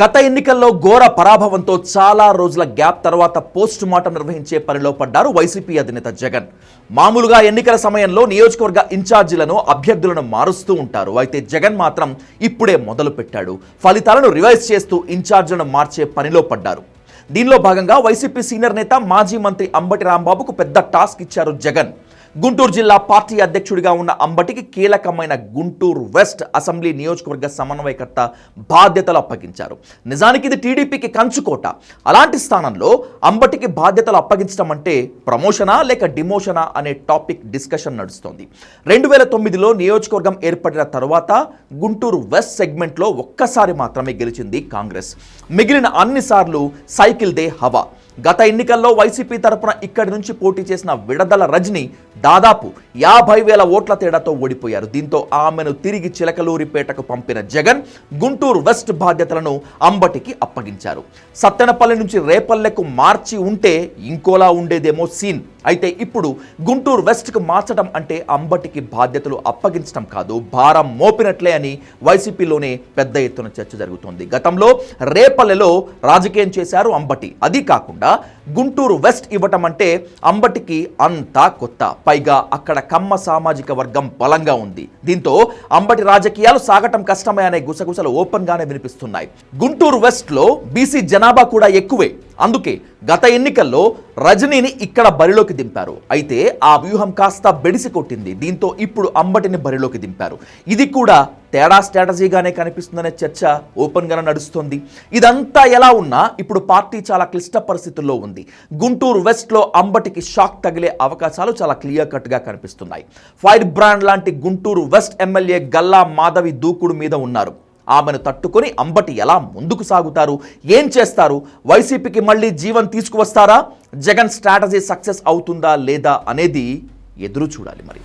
గత ఎన్నికల్లో ఘోర పరాభవంతో చాలా రోజుల గ్యాప్ తర్వాత పోస్ట్ మార్టం నిర్వహించే పనిలో పడ్డారు వైసీపీ అధినేత జగన్. మామూలుగా ఎన్నికల సమయంలో నియోజకవర్గ ఇన్ఛార్జీలను అభ్యర్థులను మారుస్తూ ఉంటారు. అయితే జగన్ మాత్రం ఇప్పుడే మొదలు పెట్టాడు. ఫలితాలను రివైజ్ చేస్తూ ఇన్ఛార్జీలను మార్చే పనిలో పడ్డారు. దీనిలో భాగంగా వైసీపీ సీనియర్ నేత మాజీ మంత్రి అంబటి రాంబాబుకు పెద్ద టాస్క్ ఇచ్చారు జగన్. గుంటూరు జిల్లా పార్టీ అధ్యక్షుడిగా ఉన్న అంబటికి కీలకమైన గుంటూరు వెస్ట్ అసెంబ్లీ నియోజకవర్గ సమన్వయకర్త బాధ్యతలు అప్పగించారు. నిజానికి ఇది టీడీపీకి కంచుకోట. అలాంటి స్థానంలో అంబటికి బాధ్యతలు అప్పగించడం అంటే ప్రమోషనా లేక డిమోషనా అనే టాపిక్ డిస్కషన్ నడుస్తోంది. రెండు వేల తొమ్మిదిలో నియోజకవర్గం ఏర్పడిన తర్వాత గుంటూరు వెస్ట్ సెగ్మెంట్లో ఒక్కసారి మాత్రమే గెలిచింది కాంగ్రెస్. మిగిలిన అన్నిసార్లు సైకిల్ దే హవా. గత ఎన్నికల్లో వైసీపీ తరపున ఇక్కడి నుంచి పోటీ చేసిన విడదల రజని దాదాపు యాభై వేల ఓట్ల తేడాతో ఓడిపోయారు. దీంతో ఆమెను తిరిగి చిలకలూరిపేటకు పంపిన జగన్ గుంటూరు వెస్ట్ బాధ్యతలను అంబటికి అప్పగించారు. సత్తెనపల్లి నుంచి రేపల్లెకు మార్చి ఉంటే ఇంకోలా ఉండేదేమో సీన్. అయితే ఇప్పుడు గుంటూరు వెస్ట్కు మార్చడం అంటే అంబటికి బాధ్యతలు అప్పగించడం కాదు భారం మోపినట్లే అని వైసీపీలోనే పెద్ద ఎత్తున చర్చ జరుగుతోంది. గతంలో రేపల్లెలో రాజకీయం చేశారు అంబటి. అది కాకుండా గుంటూరు వెస్ట్ ఇవ్వటం అంటే అంబటికి అంతా కొత్త. పైగా అక్కడ కమ్మ సామాజిక వర్గం బలంగా ఉంది. దీంతో అంబటి రాజకీయాలు సాగటం కష్టమే అనే గుసగుసలు ఓపెన్ గానే వినిపిస్తున్నాయి. గుంటూరు వెస్ట్లో బీసీ జనాభా కూడా ఎక్కువే. అందుకే గత ఎన్నికల్లో రజనీని ఇక్కడ బరిలోకి దింపారు. అయితే ఆ వ్యూహం కాస్త బెడిసి కొట్టింది. దీంతో ఇప్పుడు అంబటిని బరిలోకి దింపారు. ఇది కూడా తేడా స్ట్రాటజీగానే కనిపిస్తుందనే చర్చ ఓపెన్గానే నడుస్తుంది. ఇదంతా ఎలా ఉన్నా ఇప్పుడు పార్టీ చాలా క్లిష్ట పరిస్థితుల్లో ఉంది. గుంటూరు వెస్ట్లో అంబటికి షాక్ తగిలే అవకాశాలు చాలా క్లియర్ కట్గా కనిపిస్తున్నాయి. ఫైర్ బ్రాండ్ లాంటి గుంటూరు వెస్ట్ ఎమ్మెల్యే గల్లా మాధవి దూకుడు మీద ఉన్నారు. ఆమెను తట్టుకొని అంబటి ఎలా ముందుకు సాగుతారు? ఏం చేస్తారు? వైసీపీకి మళ్ళీ జీవం తీసుకువస్తారా? జగన్ స్ట్రాటజీ సక్సెస్ అవుతుందా లేదా అనేది ఎదురు చూడాలి మరి.